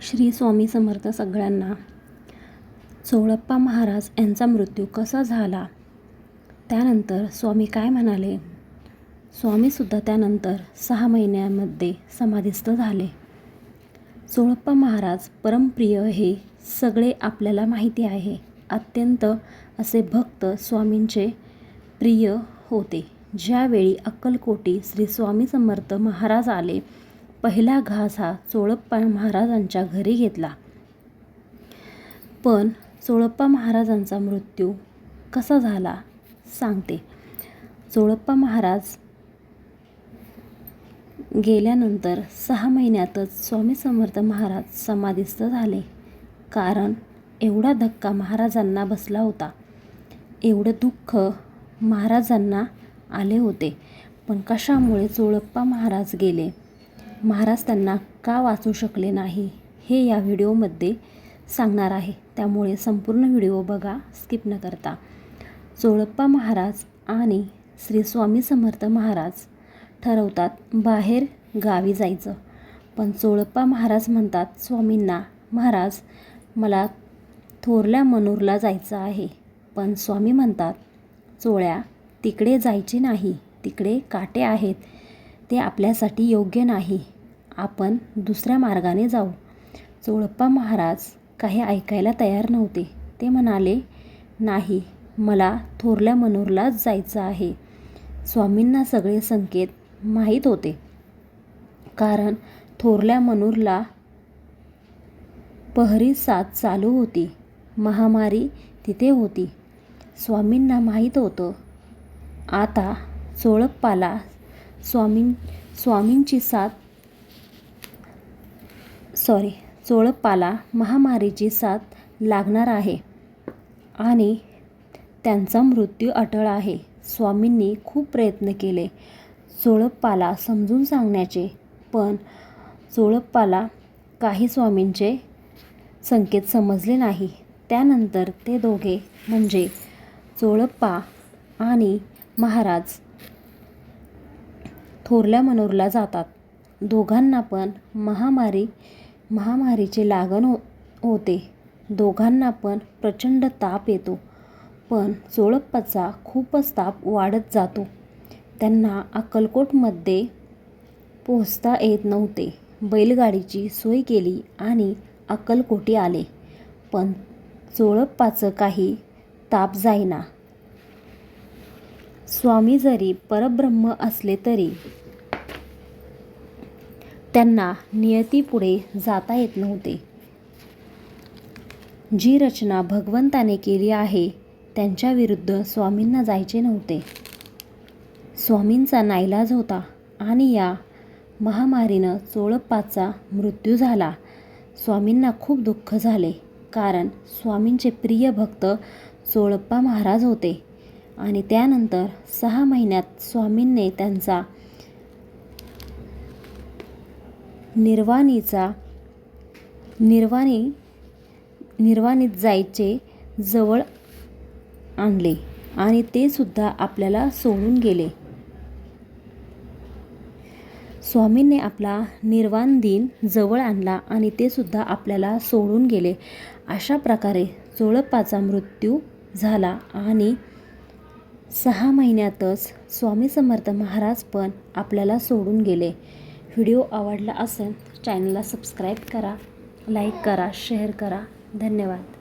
श्री स्वामी समर्थ सगळ्यांना. चोळप्पा महाराज यांचा मृत्यू कसा झाला? त्यानंतर स्वामी काय म्हणाले? स्वामीसुद्धा त्यानंतर सहा महिन्यामध्ये समाधीस्थ झाले. चोळप्पा महाराज परमप्रिय हे सगळे आपल्याला माहिती आहे. अत्यंत असे भक्त स्वामींचे प्रिय होते. ज्यावेळी अक्कलकोटी श्री स्वामी समर्थ महाराज आले पहिला घास हा चोळप्पा महाराजांच्या घरी घेतला. पण चोळप्पा महाराजांचा मृत्यू कसा झाला सांगते. चोळप्पा महाराज गेल्यानंतर सहा महिन्यातच स्वामी समर्थ महाराज समाधीस्थ झाले. कारण एवढा धक्का महाराजांना बसला होता. एवढं दुःख महाराजांना आले होते. पण कशामुळे चोळप्पा महाराज गेले? महाराज त्यांना का वाचू शकले नाही? हे या व्हिडिओमध्ये सांगणार आहे. त्यामुळे संपूर्ण व्हिडिओ बघा स्किप न करता. चोळप्पा महाराज आणि श्री स्वामी समर्थ महाराज ठरवतात बाहेर गावी जायचं. पण चोळप्पा महाराज म्हणतात स्वामींना महाराज मला थोरल्या मनूरला जायचं आहे. पण स्वामी म्हणतात चोळ्या तिकडे जायचे नाही. तिकडे काटे आहेत. ते आपल्यासाठी योग्य नाही. आपण दुसऱ्या मार्गाने जाऊ. चोळप्पा महाराज काही ऐकायला तयार नव्हते. ते म्हणाले नाही मला थोरल्या मनोरलाच जायचं आहे. स्वामींना सगळे संकेत माहीत होते. कारण थोरल्या मनूरला पहरी साथ चालू होती. महामारी तिथे होती. स्वामींना माहीत होतं. आता चोळप्पाला स्वामीं स्वामींची साथ सॉरी चोळप्पाला महामारीची साथ लागणार आहे आणि त्यांचा मृत्यू अटळ आहे. स्वामींनी खूप प्रयत्न केले चोळप्पाला समजून सांगण्याचे पण चोळप्पाला काही स्वामींचे संकेत समजले नाही. त्यानंतर ते दोघे म्हणजे चोळप्पा आणि महाराज थोरल्या मनोरला जातात. दोघांना पण महामारी महामारीचे लागण हो होते. दोघांना पण प्रचंड ताप येतो. पण चोळप्पाचा खूपच ताप वाढत जातो. त्यांना अक्कलकोटमध्ये पोहोचता येत नव्हते. बैलगाडीची सोय केली आणि अक्कलकोटी आले. पण चोळप्पाचं काही ताप जाईना. स्वामी जरी परब्रह्म असले तरी त्यांना नियतीपुढे जाता येत नव्हते. जी रचना भगवंताने केली आहे त्यांच्याविरुद्ध स्वामींना जायचे नव्हते. स्वामींचा नाईलाज होता आणि या महामारीनं चोळप्पाचा मृत्यू झाला. स्वामींना खूप दुःख झाले कारण स्वामींचे प्रिय भक्त चोळप्पा महाराज होते आणि त्यानंतर सहा महिन्यात स्वामींनी त्यांचा निर्वाणीचा निर्वाणी निर्वाणीत जायचे जवळ आणले आणि ते सुद्धा आपल्याला सोडून गेले. स्वामींनी आपला निर्वाण दिन जवळ आणला आणि ते सुद्धा आपल्याला सोडून गेले. अशा प्रकारे चोळप्पाचा मृत्यू झाला आणि सहा महिन्यातच स्वामी समर्थ महाराज पण आपल्याला सोडून गेले. व्हिडिओ आवडला असेल चॅनलला सबस्क्राईब करा लाईक करा शेअर करा. धन्यवाद.